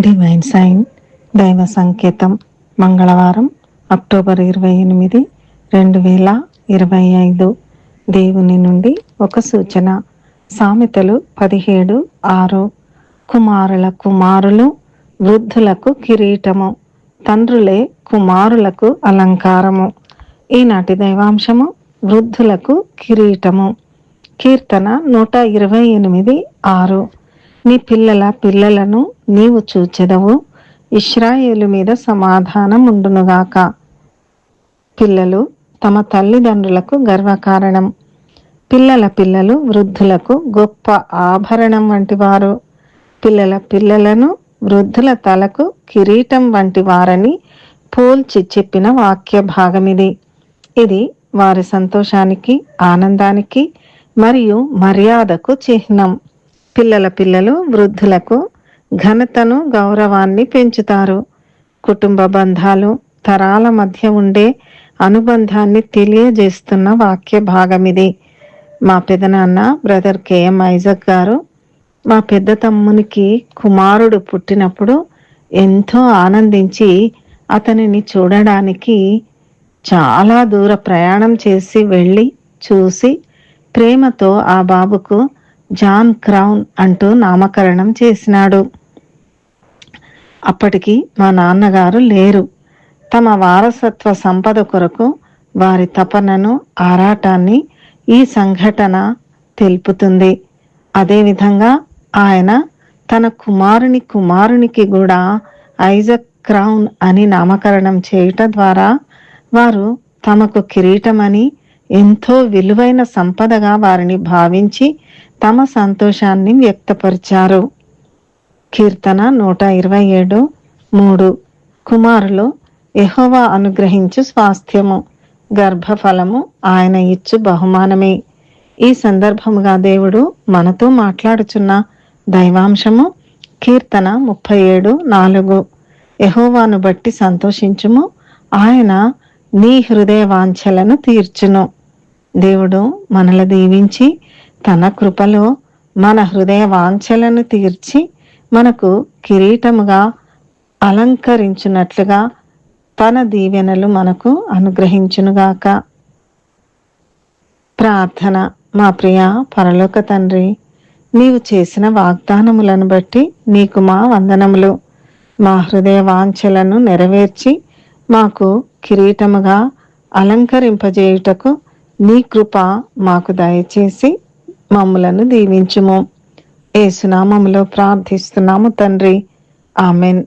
Divine sign దైవ సంకేతం మంగళవారం అక్టోబర్ ఇరవై ఎనిమిది రెండు వేల ఇరవై ఐదు. దేవుని నుండి ఒక సూచన. సామెతలు పదిహేడు ఆరు. కుమారుల కుమారులు వృద్ధులకు కిరీటము. తండ్రులే కుమారులకు అలంకారము. ఈనాటి దైవాంశము వృద్ధులకు కిరీటము. కీర్తన నూట ఇరవై ఎనిమిది ఆరు. నీ పిల్లల పిల్లలను నీవు చూచెదవు. ఇస్రాయేలు మీద సమాధానం ఉండునుగాక. పిల్లలు తమ తల్లిదండ్రులకు గర్వకారణం. పిల్లల పిల్లలు వృద్ధులకు గొప్ప ఆభరణం వంటి వారు పిల్లల పిల్లలను వృద్ధుల తలకు కిరీటం వంటి వారని పోల్చి చెప్పిన వాక్య భాగమిది. ఇది వారి సంతోషానికి ఆనందానికి మరియు మర్యాదకు చిహ్నం. పిల్లల పిల్లలు వృద్ధులకు ఘనతను గౌరవాన్ని పెంచుతారు. కుటుంబ బంధాలు తరాల మధ్య ఉండే అనుబంధాన్ని తెలియజేస్తున్న వాక్య భాగమిది. మా పెదనాన్న బ్రదర్ కేఎం ఐజక్ గారు మా పెద్ద తమ్మునికి కుమారుడు పుట్టినప్పుడు ఎంతో ఆనందించి అతనిని చూడడానికి చాలా దూర ప్రయాణం చేసి వెళ్ళి చూసి ప్రేమతో ఆ బాబుకు జాన్ క్రౌన్ అంటూ నామకరణం చేసినాడు. అప్పటికి మా నాన్నగారు లేరు. తమ వారసత్వ సంపద కొరకు వారి తపనను ఆరాటాన్ని ఈ సంఘటన తెలుపుతుంది. అదేవిధంగా ఆయన తన కుమారుని కుమారునికి కూడా ఐజక్ క్రౌన్ అని నామకరణం చేయటం ద్వారా వారు తమకు కిరీటమని ఎంతో విలువైన సంపదగా వారిని భావించి తమ సంతోషాన్ని వ్యక్తపరిచారు. కీర్తన నూట ఇరవై ఏడు మూడు. కుమారులు ఎహోవా అనుగ్రహించు స్వాస్థ్యము గర్భఫలము ఆయన ఇచ్చు బహుమానమే. ఈ సందర్భముగా దేవుడు మనతో మాట్లాడుచున్న దైవాంశము కీర్తన ముప్పై ఏడు నాలుగు. యహోవాను బట్టి సంతోషించుము ఆయన నీ హృదయ వాంఛలను తీర్చును. దేవుడు మనల దీవించి తన కృపలో మన హృదయ వాంఛలను తీర్చి మనకు కిరీటముగా అలంకరించున్నట్లుగా తన దీవెనలు మనకు అనుగ్రహించునుగాక. ప్రార్థన మా ప్రియ పరలోక తండ్రి నీవు చేసిన వాగ్దానములను బట్టి నీకు మా వందనములు. మా హృదయ వాంఛలను నెరవేర్చి మాకు కిరీటముగా అలంకరింపజేయుటకు నీ కృప మాకు దయచేసి మమ్ములను దీవించుము. ఏసునామములో ప్రార్థిస్తున్నాము తండ్రి. ఆమెన్.